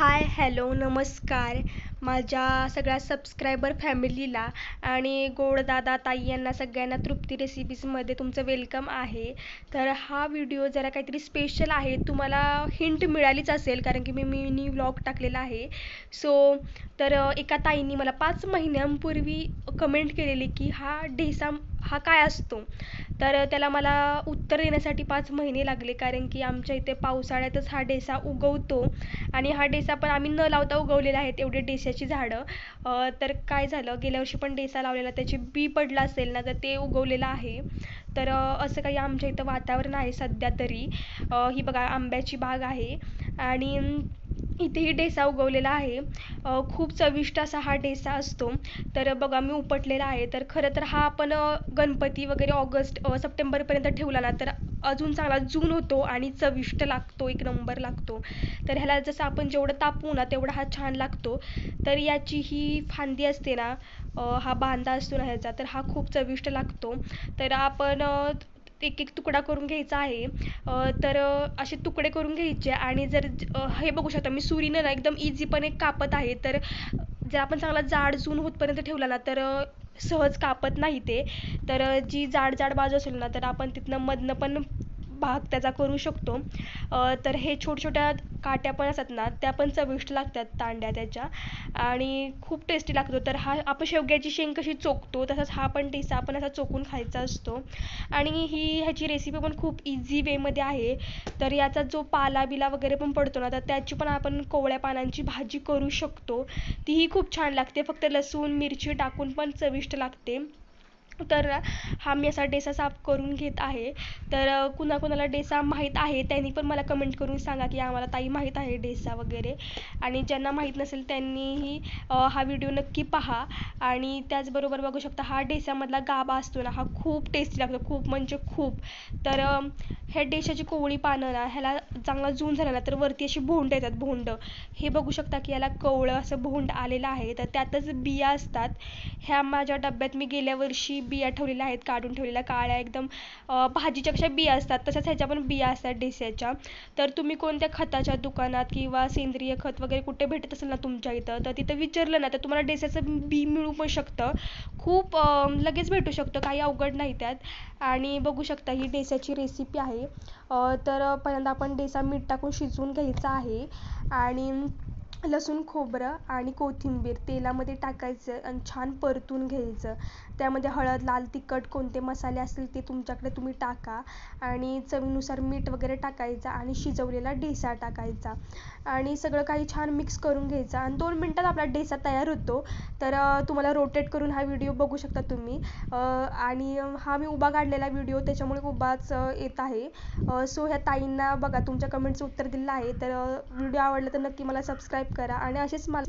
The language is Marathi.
हाय हॅलो नमस्कार. माझ्या सगळ्या सबस्क्रायबर फॅमिलीला आणि गोडदादा ताई यांना सगळ्यांना तृप्ती रेसिपीजमध्ये तुमचं वेलकम आहे. तर हा व्हिडिओ जरा काहीतरी स्पेशल आहे. तुम्हाला हिंट मिळालीच असेल कारण की मी मिनी व्लॉग टाकलेला आहे. सो तर एका ताईंनी मला पाच महिन्यांपूर्वी कमेंट केलेली की हा ढेसा हा काय असतो? तर त्याला मला उत्तर देण्यासाठी पाच महिने लागले कारण की आमच्या इथे पावसाळ्यातच हा डेसा उगवतो. आणि हा डेसा पण आम्ही न लावता उगवलेला आहे एवढे डेस्याची झाडं. तर काय झालं गेल्या वर्षी पण डेसा लावलेला त्याची बी पडलं असेल ना तर ते उगवलेलं आहे. तर असं काही आमच्या इथं वातावरण आहे सध्या तरी. ही बघा आंब्याची बाग आहे. आणि इथेही डेसा उगवलेला आहे. खूप चविष्ट असा हा डेसा असतो. तर बघा मी उपटलेला आहे. तर खरं तर हा आपण गणपती वगैरे ऑगस्ट सप्टेंबरपर्यंत ठेवला ना तर अजून चांगला जून होतो आणि चविष्ट लागतो एक नंबर लागतो. तर ह्याला जसं आपण जेवढं तापवू ना तेवढा हा छान लागतो. तर याची ही फांदी असते ना हा बांधा असतो ना ह्याचा तर हा खूप चविष्ट लागतो. तर आपण एक एक तुकडा करून घ्यायचा आहे. तर असे तुकडे करून घ्यायचे आणि जर हे बघू शकता मी सुरीनं ना एकदम इझीपणे कापत आहे. तर जर आपण चांगला जाड जून होतपर्यंत ठेवला ना तर सहज कापत नाही ते. तर जी जाड जाड बाजू असेल ना तर आपण तिथनं मधनं पण भाग त्याचा करू शकतो. तर हे छोट्या छोट्या काट्या पण असतात ना त्या पण चविष्ट लागतात तांड्या त्याच्या. आणि खूप टेस्टी लागतो. तर हा आपण शेवग्याची शेंग कशी चोखतो तसाच हा पण टेसा आपण असा चोखून खायचा असतो. आणि ही ह्याची रेसिपी पण खूप इझी वेमध्ये आहे. तर याचा जो पाला बिला वगैरे पण पडतो ना तर त्याची पण आपण कोवळ्या पानांची भाजी करू शकतो. तीही खूप छान लागते. फक्त लसूण मिरची टाकून पण चविष्ट लागते. तर हा मी असा डेसा साफ करून घेत आहे. तर कुणाकुणाला डेसा माहीत आहे त्यांनी पण मला कमेंट करून सांगा की आम्हाला ताई माहीत आहे डेसा वगैरे. आणि ज्यांना माहीत नसेल त्यांनीही हा व्हिडिओ नक्की पहा. आणि त्याचबरोबर बघू शकता हा डेसामधला गाबा असतो ना हा खूप टेस्टी लागतो खूप म्हणजे खूप. तर ह्या डेशाची कोवळी पानं ना ह्याला चांगला जून झाला ना तर वरती अशी भोंड येतात भोंड. हे बघू शकता की याला कवळं असं भोंड आलेलं आहे. तर त्यातच बिया असतात. ह्या माझ्या डब्यात मी गेल्या वर्षी बिया ठेवलेल्या आहेत काढून ठेवलेल्या काळ्या एकदम भाजीच्या कशा बिया असतात तशाच ह्याच्या पण बिया असतात डेस्याच्या तर तुम्ही कोणत्या खताच्या दुकानात किंवा सेंद्रिय खत वगैरे कुठे भेटत असेल ना तुमच्या इथं तर तिथं विचारलं ना तर तुम्हाला डेस्याचं बी मिळू पण शकतं. खूप लगेच भेटू शकतं काही अवघड नाही त्यात. आणि बघू शकता ही डेस्याची रेसिपी आहे. तर पहिल्यांदा आपण डेसा मीठ टाकून शिजवून घ्यायचा आहे. आणि लसूण खोबरं आणि कोथिंबीर तेलामध्ये टाकायचं आणि छान परतून घ्यायचं. त्यामध्ये हळद लाल तिखट कोणते मसाले असतील ते तुमच्याकडे तुम्ही टाका. आणि चवीनुसार मीठ वगैरे टाकायचं आणि शिजवलेला डेसा टाकायचा. आणि सगळं काही छान मिक्स करून घ्यायचं. आणि दोन मिनटात आपला डेसा तयार होतो. तर तुम्हाला रोटेट करून हा व्हिडिओ बघू शकता तुम्ही. आणि हा मी उभा काढलेला व्हिडिओ त्याच्यामुळे उभाच येत आहे. सो ह्या ताईंना बघा तुमच्या कमेंटचं उत्तर दिलं आहे. तर व्हिडिओ आवडला तर नक्की मला सबस्क्राईब करा आणि असेच मला